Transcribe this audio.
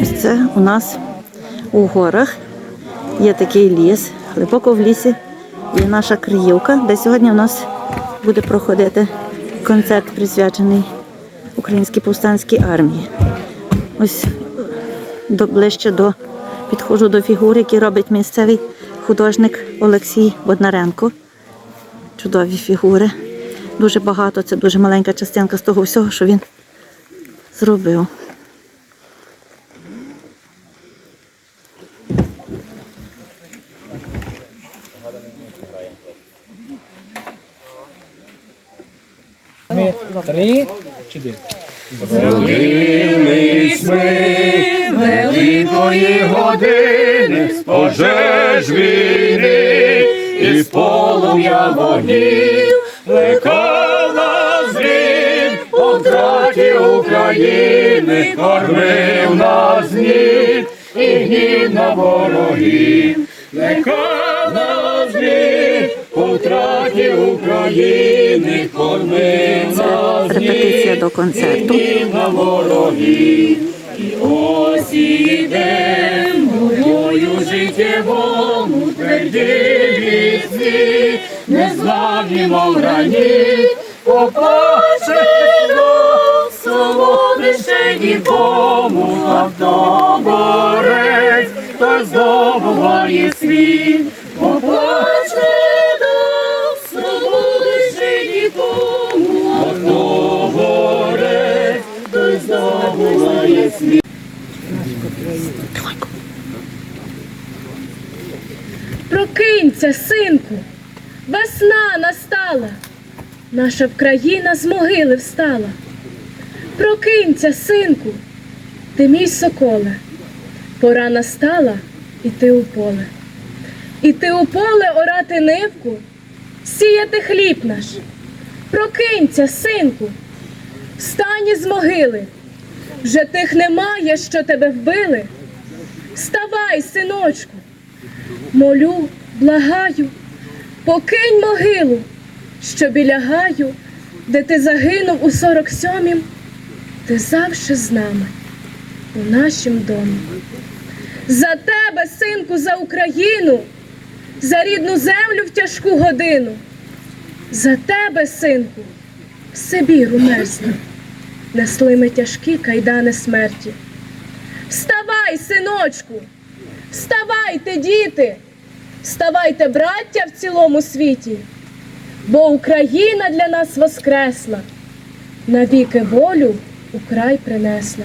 Ось це у нас у горах є такий ліс. Глибоко в лісі є наша Криївка, де сьогодні у нас буде проходити концерт, присвячений Українській повстанській армії. Ось до, ближче до підходжу до фігур, які робить місцевий художник Олексій Боднаренко. Чудові фігури. Дуже багато, це дуже маленька частинка з того всього, що він зробив. Три, чотири. Зродились ми великої години, з пожеж війни, і з полум'я вогнів, плекав нас він, по втраті України, кормив нас ніг, і гнів на ворогів, плекав нас втраті України, кормив нас Репетиція до концерту. і на ворогів. І ось ідем бою життєвому твердим вісні, не зламні, мов граніт, поплаче до солодище нікому, а хто борець, той здобуває світ, Прокинься, синку, весна настала, наша країна з могили встала. Прокинься, синку, ти мій соколе, пора настала іти у поле. Іти у поле орати нивку, сіяти хліб наш. Прокинься, синку, встань із могили, вже тих немає, що тебе вбили. Вставай, синочку, молю, благаю, покинь могилу, що біля гаю, де ти загинув у сорок сьомім, ти завше з нами, у нашім домі. За тебе, синку, за Україну, за рідну землю в тяжку годину. За тебе, синку, в Сибіру мерзну, несли ми тяжкі кайдани смерті. Вставай, синочку, вставайте, діти, вставайте, браття в цілому світі, бо Україна для нас воскресла, навіки волю у край принесла.